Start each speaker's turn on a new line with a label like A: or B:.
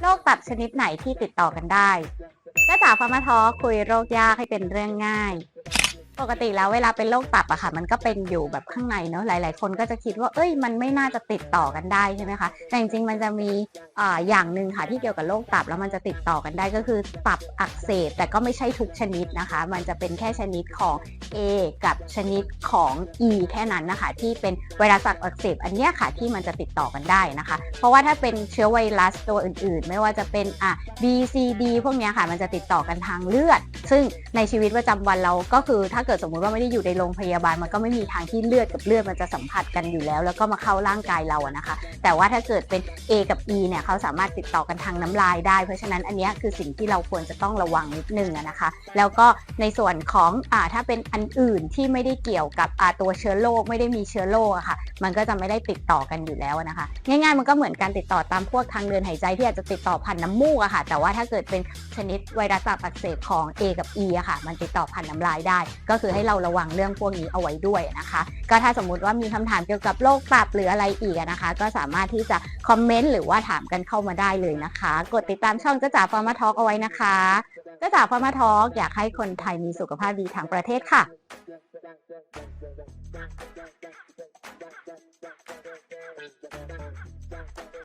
A: โรคตับชนิดไหนที่ติดต่อกันได้จ้าจ๋าฟาร์มาทอคุยโรคยากให้เป็นเรื่องง่าย ปกติแล้วเวลาเป็นโรคตับอะค่ะ มันก็เป็นอยู่แบบข้างในเนอะหลาย ๆ คนก็จะคิดว่าเอ้ยมันไม่น่าจะติดต่อกันได้ใช่ไหมคะแต่จริงๆมันจะมีอ่าอย่างหนึ่งค่ะที่เกี่ยวกับโรคตับแล้วมันจะติดต่อกันได้ก็คือตับอักเสบแต่ก็ไม่ใช่ทุกชนิดนะคะ มันจะเป็นแค่ชนิดของ A กับชนิดของ E แค่นั้นนะคะ ที่เป็นไวรัสตับอักเสบอันเนี้ยค่ะที่มันจะติดต่อกันได้นะคะ เพราะว่าถ้าเป็นเชื้อไวรัสตัวอื่น ๆ ไม่ว่าจะเป็นอะ B C D พวกเนี้ยค่ะ มันจะติดต่อกันทางเลือด ซึ่งในชีวิตประจำวันเราก็คือถ้าเกิดสมมุติว่าไม่ได้อยู่ในโรงพยาบาล มันก็ไม่มีทางที่เลือดกับเลือดมันจะสัมผัสกันอยู่แล้ว แล้วก็มาเข้าร่างกายเราอะนะคะ แต่ว่าถ้าเกิดเป็น A กับ E เนี่ยเขาสามารถติดต่อกันทางน้ำลายได้ เพราะฉะนั้นอันนี้คือสิ่งที่เราควรจะต้องระวังนิดนึงอะนะคะ แล้วก็ในส่วนของอ่าถ้าเป็นอันอื่นที่ไม่ได้เกี่ยวกับอ่าตัวเชื้อโรคไม่ได้มีเชื้อโรคอะค่ะ มันก็จะไม่ได้ติดต่อกันอยู่แล้วนะคะ ง่ายๆ มันก็เหมือนการติดต่อตามพวกทางเดินหายใจที่อาจจะติดต่อผ่านน้ำมูกอะค่ะ แต่ว่าถ้าเกิดเป็นชนิดไวรัสตับอักเสบของ A กับ E อะค่ะ มันติดต่อผ่านน้ำลายได้ก็คือให้เราระวังเรื่องพวกนี้เอาไว้ด้วยนะคะ ก็ถ้าสมมุติว่ามีคำถามเกี่ยวกับโรคตับหรืออะไรอีกนะคะ ก็สามารถที่จะคอมเมนต์หรือว่าถามกันเข้ามาได้เลยนะคะ กดติดตามช่องจ้าจ๋าฟาร์มาทอกเอาไว้นะคะจ้าจ๋าฟาร์มาทอกอยากให้คนไทยมีสุขภาพดีทั้งประเทศค่ะ